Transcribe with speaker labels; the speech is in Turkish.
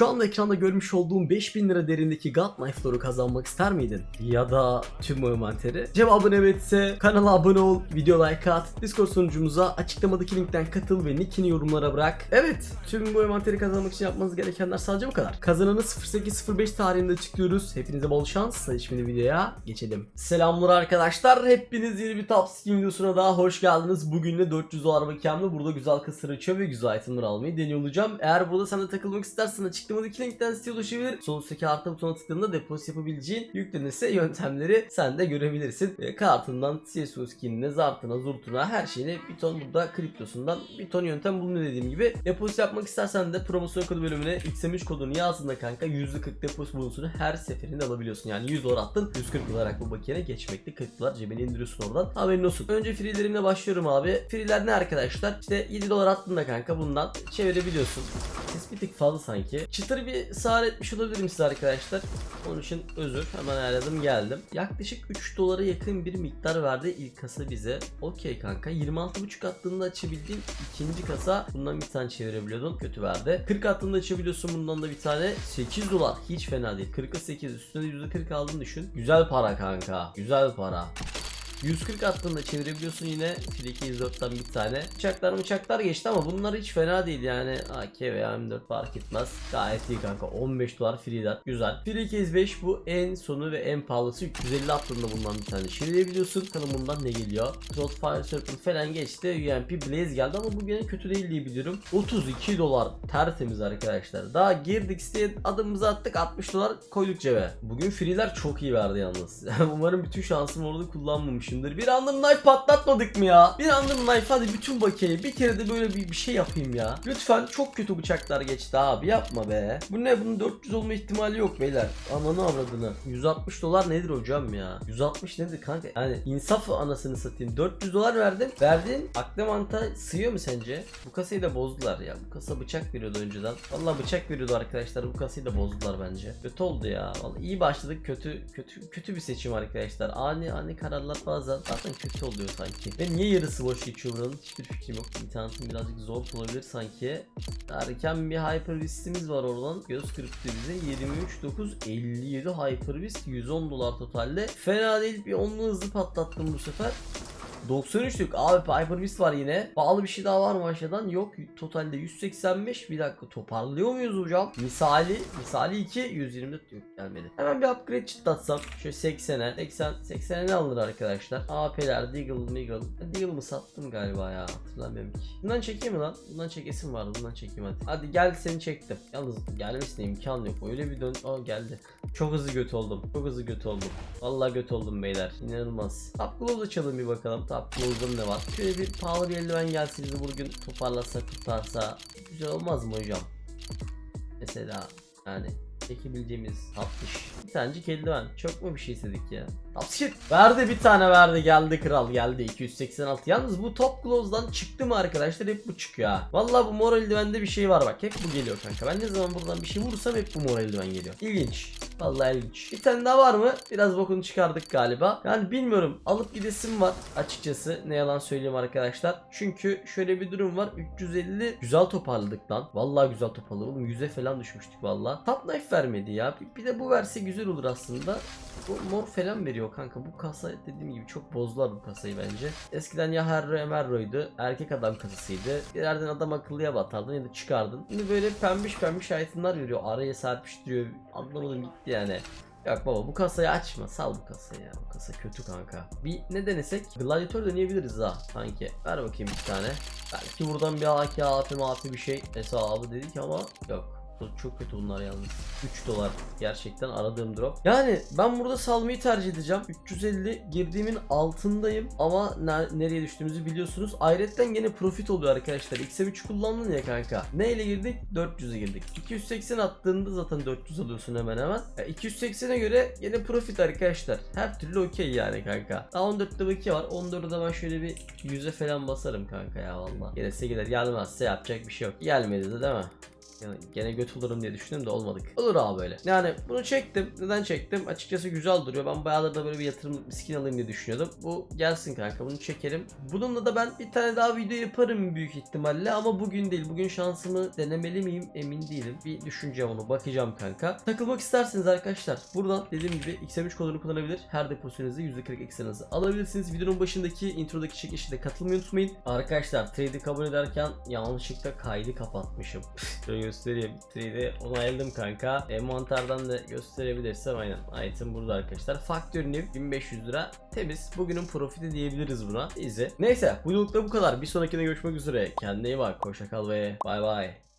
Speaker 1: Şu anda ekranda görmüş olduğum 5000 lira değerindeki God Knife Lore'u kazanmak ister miydin? Ya da tüm envanteri? Cevabın evetse kanala abone ol, video like at, Discord sunucumuza açıklamadaki linkten katıl ve nickini yorumlara bırak. Evet, tüm bu envanteri kazanmak için yapmanız gerekenler sadece bu kadar. Kazananı 0805 tarihinde açıklıyoruz. Hepinize bol şans. Hadi şimdi videoya geçelim. Selamlar arkadaşlar. Hepiniz yeni bir Top Skin videosuna daha hoş geldiniz. Bugün de 400 dolar bakiyemle burada güzel kısır açıyor ve güzel itemler almayı deniyor olacağım. Eğer burada sen de takılmak istersen açıklamadaki linkten siteye ulaşabilir. Sol artı butonuna tıkladığında depozit yapabileceğin yüklenirse yöntemleri sen de görebilirsin. E, kartından CSGO skinine, zartına, zurtuna her şeyine bir ton burada kriptosundan bir ton yöntem bulunuyor dediğim gibi. Depozit yapmak istersen de promosyon kodu bölümüne XM3 kodunu yazdığında kanka %40 depozit bonusunu her seferinde alabiliyorsun. Yani 100 dolar attın 140 olarak bu bakiyene geçmekte 40 dolar cebine indiriyorsun oradan. Haberin olsun. Önce freelerimle başlıyorum abi. Freeler ne arkadaşlar? İşte 7 dolar attın da kanka bundan çevirebiliyorsun. Ses bir tık fazla sanki. Çıtırı bir sağır etmiş olabilirim size arkadaşlar. Onun için özür. Hemen ayarladım geldim. Yaklaşık 3 dolara yakın bir miktar verdi ilk kasa bize. Okey kanka. 26.5 attığında açabildiğin ikinci kasa. Bundan bir tane çevirebiliyordun. Kötü verdi. 40 attığında açabiliyorsun bundan da bir tane. 8 dolar. Hiç fena değil. 40'a 8. Üstüne %40 aldığını düşün. Güzel para kanka. Güzel para. 140 attığında çevirebiliyorsun yine. Friki 104'ten bir tane. Bıçaklar bıçaklar geçti ama bunlar hiç fena değil yani. AK veya M4 fark etmez. Gayet iyi kanka. 15 dolar free'den. Güzel. Friki 105 bu en sonu ve en pahalısı. 350 attığında bundan bir tane çevirebiliyorsun. Bakalım bundan ne geliyor. Throat Fire Serpent falan geçti. UMP Blaze geldi ama bu gene kötü değil diye biliyorum. 32 dolar tertemiz arkadaşlar. Daha girdik siteye adımımızı attık 60 dolar koyduk cebe. Bugün free'ler çok iyi verdi yalnız. Umarım bütün şansımı orada kullanmamışımdır. Bir random knife patlatmadık mı ya? Bir random knife hadi bütün bakiyeyi bir kere de böyle bir, bir şey yapayım ya. Lütfen çok kötü bıçaklar geçti abi yapma be. Bu ne bunun 400 olma ihtimali yok beyler. Amanı avradını. 160 dolar nedir hocam ya? 160 nedir kanka? Yani insaf anasını satayım. 400 dolar verdim. Verdiğin aklı mantığa sığıyor mu sence? Bu kasayı da bozdular ya. Bu kasa bıçak veriyordu önceden. Vallahi bıçak veriyordu arkadaşlar. Bu kasayı da bozdular bence. Kötü oldu ya. Vallahi iyi başladık. Kötü kötü kötü bir seçim arkadaşlar. Ani ani kararlar bazen zaten kötü oluyor sanki. Ve niye yarısı boş geçiyor buranın? Hiçbir fikrim yok. İnternetim birazcık zor olabilir sanki. Derken bir Hyper Beast'imiz var oradan. Göz kırptı bize. 23.9 57 Hyper Beast 110 dolar totalde. Fena değil bir onlu hızlı patlattım bu sefer. 93'lük abi Hyper Beast var yine. Pahalı bir şey daha var mı aşağıdan? Yok. Totalde 185. Bir dakika toparlıyor muyuz hocam? Misali, misali 2 124 yok gelmedi. Hemen bir upgrade çıtlatsam. Şöyle 80'e. 80 80'e ne alınır arkadaşlar? AP'ler, Deagle, Meagle. Deagle mı sattım galiba ya? Hatırlamıyorum ki. Bundan çekeyim mi lan? Bundan çekesim vardı. Bundan çekeyim hadi. Hadi gel seni çektim. Yalnız gelmesine imkan yok. Öyle bir dön. Aa geldi. Çok hızlı göt oldum. Çok hızlı göt oldum. Vallahi göt oldum beyler. İnanılmaz. Top Glove açalım bir bakalım. Top Glove'da ne var? Şöyle bir pahalı bir eldiven gelse bizi bugün toparlasa kurtarsa güzel olmaz mı hocam? Mesela yani çekebileceğimiz 60. Bir tanecik eldiven. Çok mu bir şey istedik ya? Upskit. Verdi bir tane verdi geldi kral geldi 286. Yalnız bu top glows'dan çıktı mı arkadaşlar hep bu çıkıyor ha. Vallahi bu mor eldivende bir şey var bak hep bu geliyor kanka. Ben ne zaman buradan bir şey vurursam hep bu mor eldiven geliyor. İlginç. Vallahi ilginç. Bir tane daha var mı? Biraz bokunu çıkardık galiba. Yani bilmiyorum. Alıp gidesim var açıkçası. Ne yalan söyleyeyim arkadaşlar. Çünkü şöyle bir durum var. 350 güzel toparladık lan. Vallahi güzel toparladık. Oğlum 100'e falan düşmüştük vallahi. Top knife vermedi ya. Bir, de bu verse güzel olur aslında. Bu mor falan veriyor kanka. Bu kasa dediğim gibi çok bozdular bu kasayı bence. Eskiden ya Herro Emerro'ydu. Erkek adam kasasıydı. Bir yerden adam akıllıya batardın ya da çıkardın. Şimdi böyle pembiş pembiş itemlar veriyor. Araya serpiştiriyor. Anlamadım gitti yani. Yok baba bu kasayı açma. Sal bu kasayı ya. Bu kasa kötü kanka. Bir ne denesek? Gladiator deneyebiliriz ha sanki. Ver bakayım bir tane. Belki buradan bir AK, AP, MAP bir şey hesabı dedik ama yok. Çok kötü bunlar yalnız. 3 dolar gerçekten aradığım drop. Yani ben burada salmayı tercih edeceğim. 350 girdiğimin altındayım ama ne- nereye düştüğümüzü biliyorsunuz. Ayrıca gene profit oluyor arkadaşlar. XM3 kullandın ya kanka. Neyle girdik? 400'e girdik. 280 attığında zaten 400 alıyorsun hemen hemen. Ya 280'e göre yine profit arkadaşlar. Her türlü okey yani kanka. Daha 14'te bakiye var. 14'e de ben şöyle bir 100'e falan basarım kanka ya valla. Gelirse gelir gelmezse yapacak bir şey yok. Gelmedi de değil mi? Yani gene göt olurum diye düşündüm de olmadık. Olur abi böyle. Yani bunu çektim. Neden çektim? Açıkçası güzel duruyor. Ben bayağıdır da böyle bir yatırım skin alayım diye düşünüyordum. Bu gelsin kanka bunu çekelim. Bununla da ben bir tane daha video yaparım büyük ihtimalle ama bugün değil. Bugün şansımı denemeli miyim emin değilim. Bir düşüneceğim onu bakacağım kanka. Takılmak isterseniz arkadaşlar buradan dediğim gibi XM3 kodunu kullanabilir. Her deposunuzda %40 ekseninizi alabilirsiniz. Videonun başındaki introdaki çekilişe de katılmayı unutmayın. Arkadaşlar trade'i kabul ederken yanlışlıkla kaydı kapatmışım. Şöyle göstereyim. Trade'i onayladım kanka. Envanterden de gösterebilirsem aynen. Item burada arkadaşlar. Faktör new 1500 lira. Temiz. Bugünün profiti diyebiliriz buna. Easy. Neyse bu videolukta bu kadar. Bir sonrakine görüşmek üzere. Kendine iyi bak. Hoşça kal ve bay bay.